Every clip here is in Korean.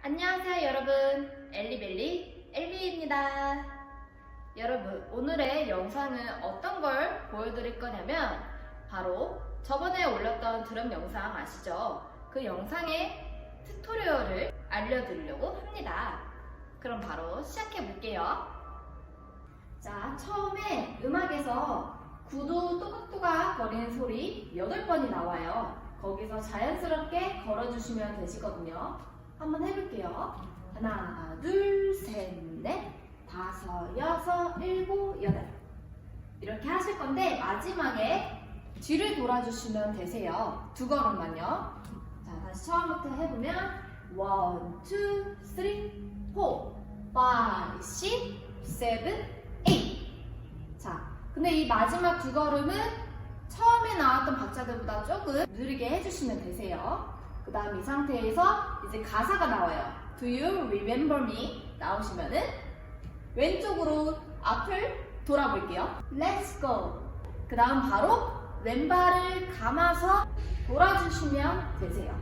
안녕하세요 여러분. 엘리벨리 엘리입니다. 여러분 오늘의 영상은 어떤 걸 보여드릴 거냐면 바로 저번에 올렸던 드럼 영상 아시죠? 그 영상의 튜토리얼을 알려드리려고 합니다. 그럼 바로 시작해 볼게요. 자 처음에 음악에서 구두 또각또각 거리는 소리 8번이 나와요. 거기서 자연스럽게 걸어주시면 되시거든요 한번 해볼게요. 하나, 둘, 셋, 넷, 다섯, 여섯, 일곱, 여덟. 이렇게 하실 건데 마지막에 뒤를 돌아주시면 되세요. 두 걸음만요. 자, 다시 처음부터 해보면 원, 투, 쓰리, 포, 파이, 식, 세븐, 에잇. 자, 근데 이 마지막 두 걸음은 처음에 나왔던 박자들보다 조금 느리게 해주시면 되세요. 그 다음 이 상태에서 이제 가사가 나와요. Do you remember me? 나오시면은 왼쪽으로 앞을 돌아볼게요. Let's go. 그 다음 바로 왼발을 감아서 돌아주시면 되세요.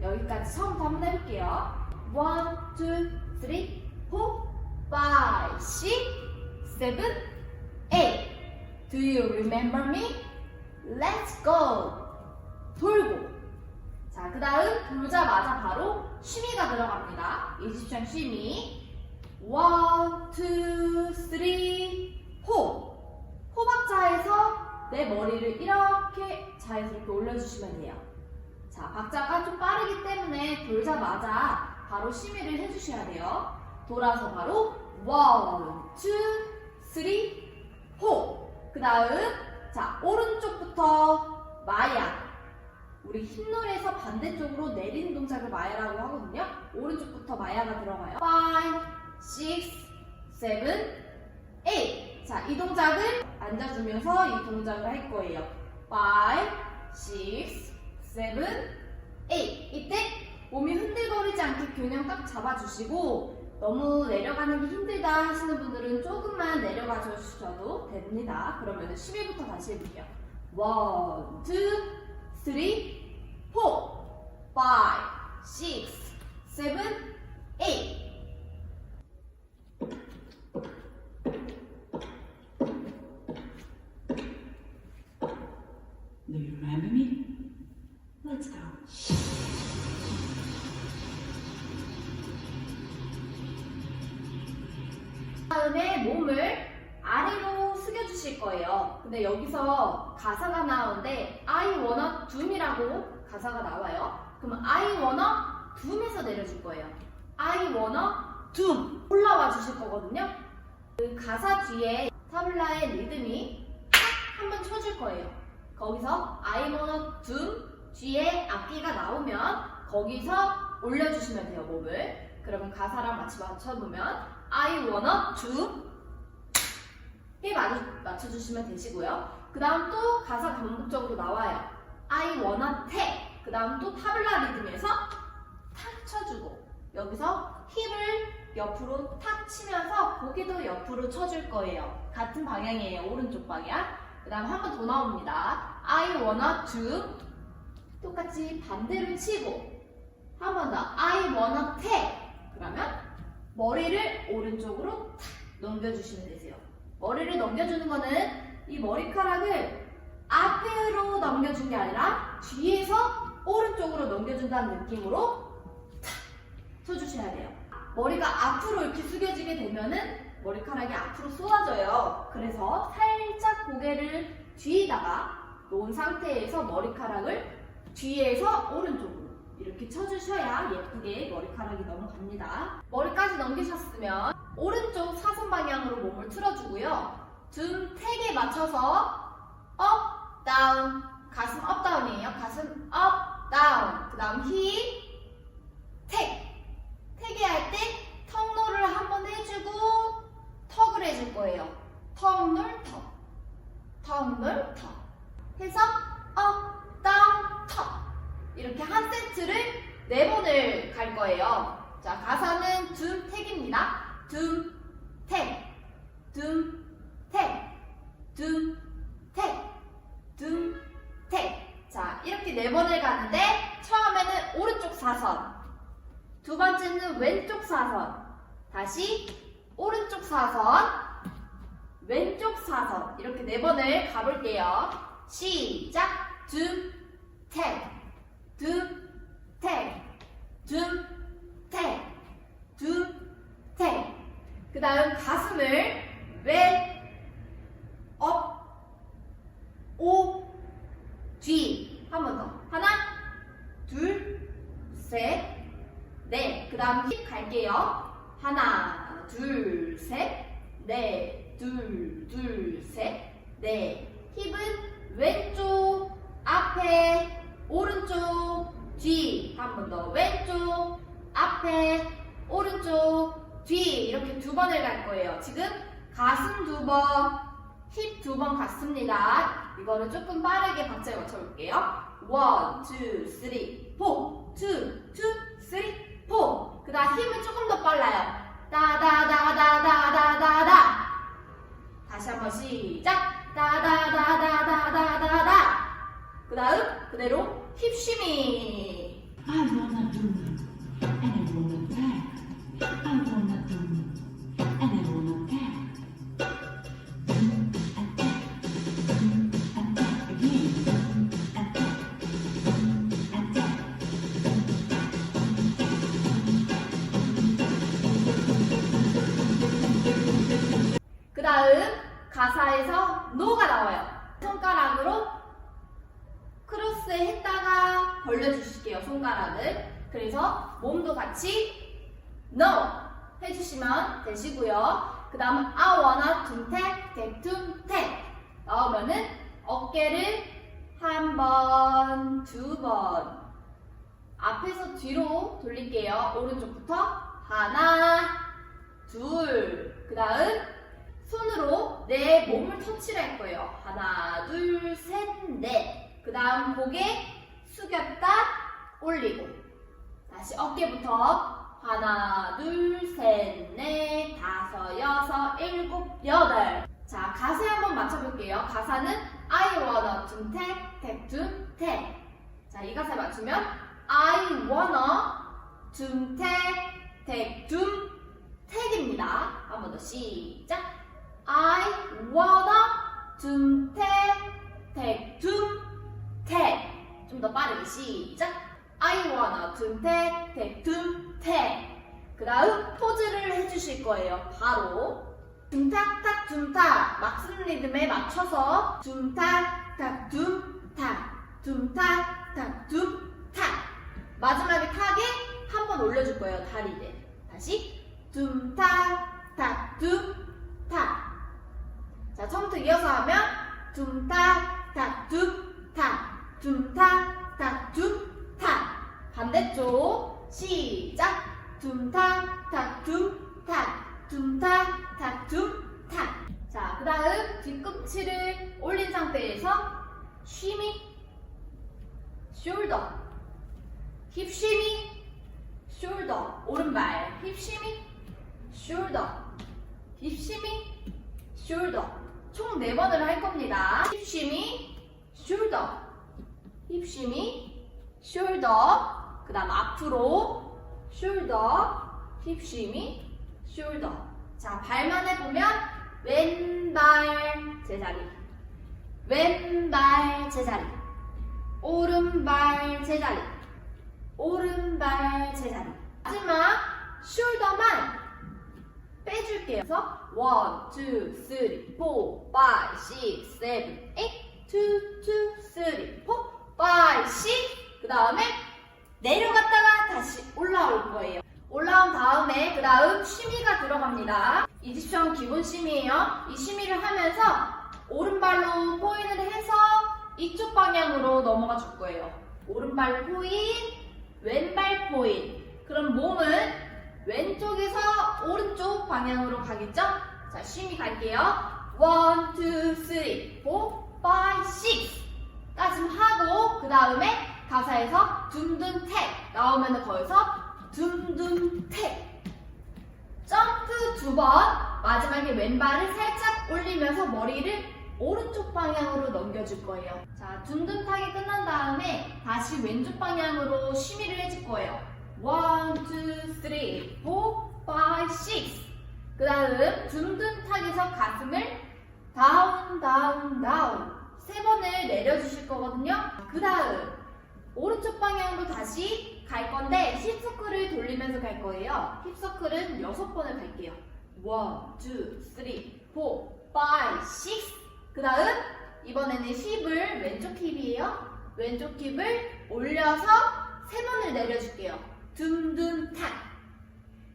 여기까지 처음부터 한번 해볼게요. One, two, three, four, five, six, seven, eight. Do you remember me? Let's go. 돌고. 자, 그 다음 돌자마자 바로 쉬미가 들어갑니다. 이집션 쉬미. 원, 투, 쓰리, 호. 호박자에서 내 머리를 이렇게 자연스럽게 올려주시면 돼요. 자, 박자가 좀 빠르기 때문에 돌자마자 바로 쉬미를 해주셔야 돼요. 돌아서 바로 원, 투, 쓰리, 호. 그 다음, 자, 오른쪽부터 마야. 우리 흰놀에서 반대쪽으로 내리는 동작을 마야라고 하거든요. 오른쪽부터 마야가 들어가요. 5, 6, 7, 8. 자, 이 동작을 앉아주면서 이 동작을 할 거예요. 5, 6, 7, 8. 이때 몸이 흔들거리지 않게 균형 딱 잡아주시고 너무 내려가는 게 힘들다 하시는 분들은 조금만 내려가 주셔도 됩니다. 그러면 10일부터 다시 해볼게요. 1, 2, three, four, five, six, seven, eight. Do you remember me? Let's go. 다음에 몸을 아래로 숙여주실 거예요. 근데 여기서 가사가 나오는데 I wanna doom이라고 가사가 나와요. 그럼 I wanna doom에서 내려줄 거예요. I wanna doom 올라와 주실 거거든요. 그 가사 뒤에 타블라의 리듬이 탁 한번 쳐줄 거예요. 거기서 I wanna doom 뒤에 악기가 나오면 거기서 올려주시면 돼요 몸을. 그러면 가사랑 같이 맞춰보면 I wanna do 에 맞춰주시면 되시고요. 그 다음 또 가사 반복적으로 나와요. I wanna take. 그 다음 또 타블라 리듬에서 탁 쳐주고 여기서 힙을 옆으로 탁 치면서 고개도 옆으로 쳐줄 거예요. 같은 방향이에요. 오른쪽 방향. 그 다음 한 번 더 나옵니다. I wanna do 똑같이 반대로 치고 한 번 더 I wanna take 그러면 머리를 오른쪽으로 탁 넘겨주시면 되세요. 머리를 넘겨주는 거는 이 머리카락을 앞으로 넘겨준 게 아니라 뒤에서 오른쪽으로 넘겨준다는 느낌으로 탁 쳐주셔야 돼요. 머리가 앞으로 이렇게 숙여지게 되면은 머리카락이 앞으로 쏟아져요. 그래서 살짝 고개를 뒤에다가 놓은 상태에서 머리카락을 뒤에서 오른쪽으로 이렇게 쳐주셔야 예쁘게 머리카락이 넘어갑니다. 머리까지 넘기셨으면 오른쪽 사선 방향으로 몸을 틀어주고요. 등 택에 맞춰서 업, 다운, 가슴 업, 다운이에요. 가슴 업, 다운. 그 다음 힙, 택. 택에 할 때 턱놀을 한번 해주고 턱을 해줄 거예요. 턱놀, 턱. 턱놀, 턱. 해서 업, 다운, 턱. 이렇게 한 세트를 네 번을 갈 거예요. 자, 가사는 둠 택입니다. 둠 택, 둠 택, 둠 택, 둠 택. 자, 이렇게 네 번을 가는데 처음에는 오른쪽 사선, 두 번째는 왼쪽 사선. 다시 오른쪽 사선. 왼쪽 사선. 이렇게 네 번을 가볼게요. 시작. 두, 택. 두, 택. 두, 택. 두, 택. 그 다음 가슴을 왼, 업, 오, 뒤. 한 번 더. 하나, 둘, 셋, 넷. 그 다음 힙 갈게요. 하나, 둘, 셋, 넷, 둘, 둘, 셋, 넷. 힙은 왼쪽, 앞에, 오른쪽, 뒤. 한 번 더. 왼쪽, 앞에, 오른쪽, 뒤. 이렇게 두 번을 갈 거예요. 지금 가슴 두 번, 힙 두 번 갔습니다. 이거는 조금 빠르게 박자에 맞춰볼게요. 원, 투, 쓰리, 포, 투, 투, 쓰리, 포. 그 다음 힘은 조금 더 빨라요. 따다다다다다다다. 다시 한번 시작. 따다다다다다다다. 그 다음 그대로 힙쉬미. I wanna do and I wanna tap. 그 다음 가사에서 노가 나와요. 손가락으로 크로스 했다가 벌려주실게요. 손가락을. 그래서 몸도 같이 no 해주시면 되시고요. 그 다음 I wanna 둠택 택둠택 나오면은 어깨를 한 번, 두 번 앞에서 뒤로 돌릴게요. 오른쪽부터 하나, 둘, 그 다음 손으로 내 몸을 터치를 할 거예요. 하나, 둘, 셋, 넷. 그 다음 고개 숙였다 올리고 다시 어깨부터 하나, 둘, 셋, 넷, 다섯, 여섯, 일곱, 여덟. 자, 가세 한번 맞춰볼게요. 가사는 I wanna 둠 택, 택, 둠 택. 자, 이 가사에 맞추면 I wanna 둠 택, 택, 둠 택입니다. 한 번 더 시작. I wanna 둠택, 택, 둠택. 좀 더 빠르게 시작. I wanna 둠택, 택, 둠택. 그 다음 포즈를 해주실 거예요. 바로 둠탁탁 둠탁 막슨 리듬에 맞춰서 둠탁탁 둠탁 둠탁탁 둠탁 마지막에 탁에 한번 올려줄 거예요. 다리를 다시 둠탁탁 둠탁 자 처음부터 이어서 하면 둠탁탁 둠탁 둠탁탁 둠탁 반대쪽 시작 둠탁탁 둠탁 둠탁탁 둠탁 자 그 다음 뒤꿈치를 올린 상태에서 쉬미 숄더 힙 쉬미 숄더 오른발 힙 쉬미 숄더 힙 숄더 총네 번을 할 겁니다. 힙쉬미, 숄더, 힙쉬미, 숄더. 그 다음 앞으로 숄더, 힙쉬미, 숄더. 자 발만 해보면 왼발 제자리, 왼발 제자리, 오른발 제자리, 오른발 제자리. 마지막 숄더만 빼줄게요. 그래서 1, 2, 3, 4, 5, 6, 7, 8 2, 2, 3, 4, 5, 6그 다음에 내려갔다가 다시 올라올 거예요. 올라온 다음에 그 다음 쉬미가 들어갑니다. 이집션 기본 쉬미예요. 이 쉬미를 하면서 오른발로 포인을 해서 이쪽 방향으로 넘어가 줄 거예요. 오른발 포인, 왼발 포인. 그럼 몸은 왼쪽에서 오른쪽 방향으로 가겠죠? 자, 쉬미 갈게요. 1, 2, 3, 4, 5, 6 까지 하고 그 다음에 가사에서 둠둠택 나오면 거기서 둠둠택 점프 두 번 마지막에 왼발을 살짝 올리면서 머리를 오른쪽 방향으로 넘겨줄 거예요. 자, 둠둠탁이 끝난 다음에 다시 왼쪽 방향으로 쉬미를 해줄 거예요. Two, three, four, five, six. 그 다음 둥근 탁에서 가슴을 다운, 다운, 다운 세 번을 내려주실 거거든요. 그 다음 오른쪽 방향으로 다시 갈 건데 힙서클을 돌리면서 갈 거예요. 힙서클은 여섯 번을 갈게요. one, two, three, four, five, six. 그 다음 이번에는 힙을 왼쪽 힙이에요. 왼쪽 힙을 올려서 세 번을 내려줄게요. 둥둥 탁.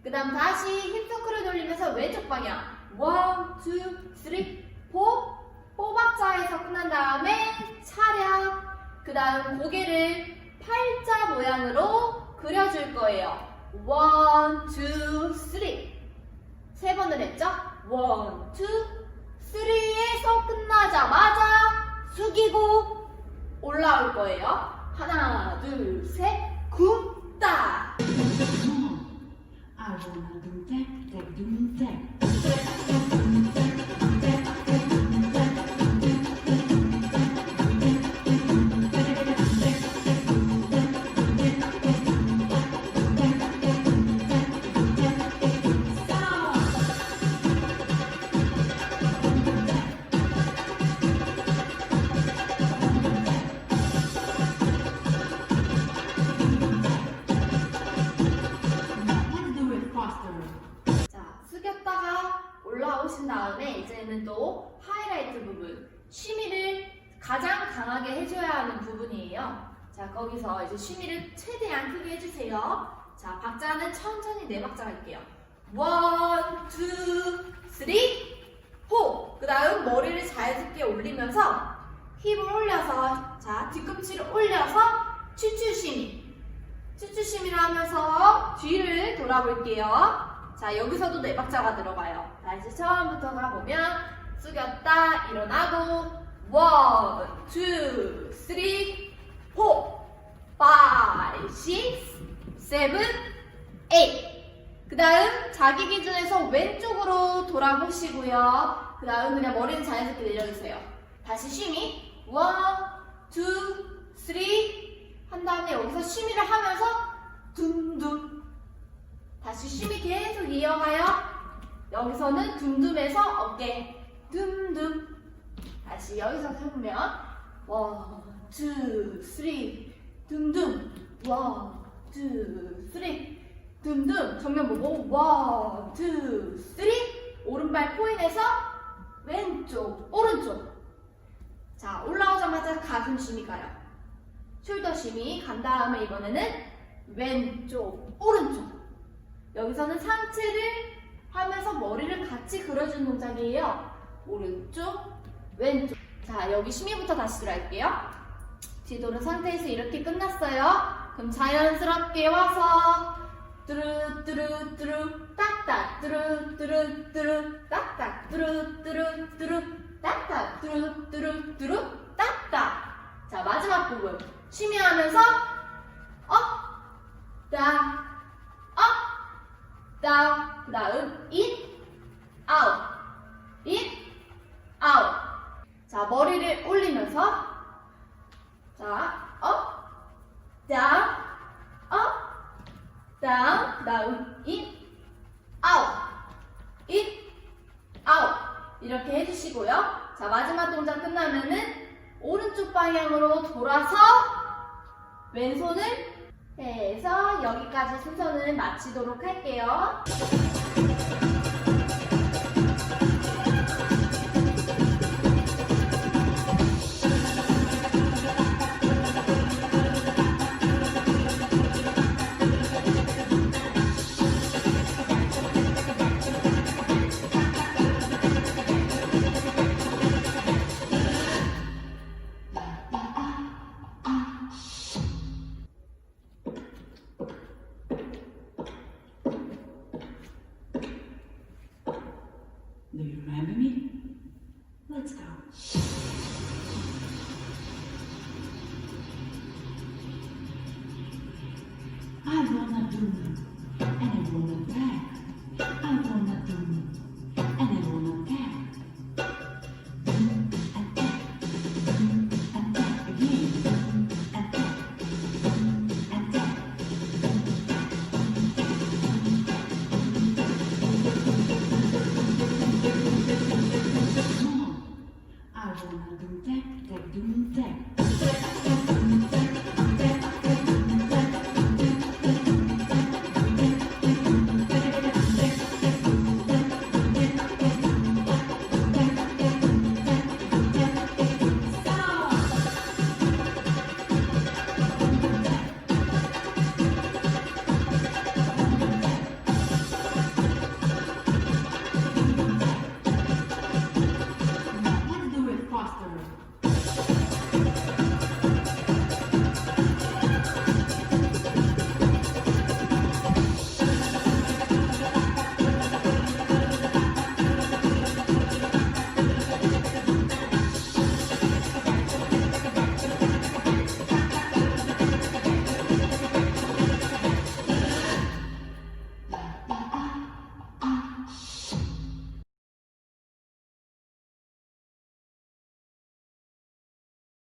그 다음 다시 힙서클을 돌리면서 왼쪽 방향. 원, 투, 쓰리, 포. 포박자에서 끝난 다음에 차렷. 그 다음 고개를 팔자 모양으로 그려줄 거예요. 원, 투, 쓰리. 세 번을 했죠? 원, 투, 쓰리에서 끝나자마자 숙이고 올라올 거예요. 하나, 둘, 셋, 굽다. Do do, do, do, do, tap. 쉬미를 가장 강하게 해줘야 하는 부분이에요. 자, 거기서 이제 쉬미를 최대한 크게 해주세요. 자, 박자는 천천히 네 박자 할게요. 원, 투, 쓰리, 포. 그 다음 머리를 자연스럽게 올리면서 힙을 올려서, 자, 뒤꿈치를 올려서 추추쉬미. 추추쉬미를 하면서 뒤를 돌아볼게요. 자, 여기서도 네 박자가 들어가요. 다시 처음부터 가보면 숙였다, 일어나고 원, 투, 쓰리, 포, 파이, 식스, 세븐, 에잇. 그 다음 자기 기준에서 왼쪽으로 돌아보시고요. 그 다음 그냥 머리는 자연스럽게 내려주세요. 다시 쉬미. 원, 투, 쓰리. 한 다음에 여기서 쉬미를 하면서 둠둠. 다시 쉬미 계속 이어가요. 여기서는 둠둠에서 어깨 둠둠. 다시 여기서 해보면 원, 투, 쓰리, 둠둠. 원, 투, 쓰리, 둠둠. 정면 보고 원, 투, 쓰리. 오른발 포인해서 왼쪽, 오른쪽. 자, 올라오자마자 가슴 심이 가요. 숄더 심이 간 다음에 이번에는 왼쪽, 오른쪽. 여기서는 상체를 하면서 머리를 같이 그려주는 동작이에요. 오른쪽, 왼쪽. 자, 여기 심이부터 다시 들어갈게요. 뒤돌은 상태에서 이렇게 끝났어요. 그럼 자연스럽게 와서 뚜루 뚜루 뚜루 딱딱 뚜루 뚜루 뚜루 딱딱 뚜루 뚜루 뚜루 딱딱 뚜루 뚜루 뚜루 딱딱 자 마지막 부분 쉬미하면서 업 다운 업 다운 그 다음 인 아웃 인 아웃 자 머리를 올리면서 자 다운, 인, 아웃, 인, 아웃. 이렇게 해주시고요. 자, 마지막 동작 끝나면은 오른쪽 방향으로 돌아서 왼손을 해서 여기까지 순서는 마치도록 할게요. I wanna do it, and I wanna back. I wanna do it, and I wanna back. Do and back, do and back No, I wanna do that, that do that.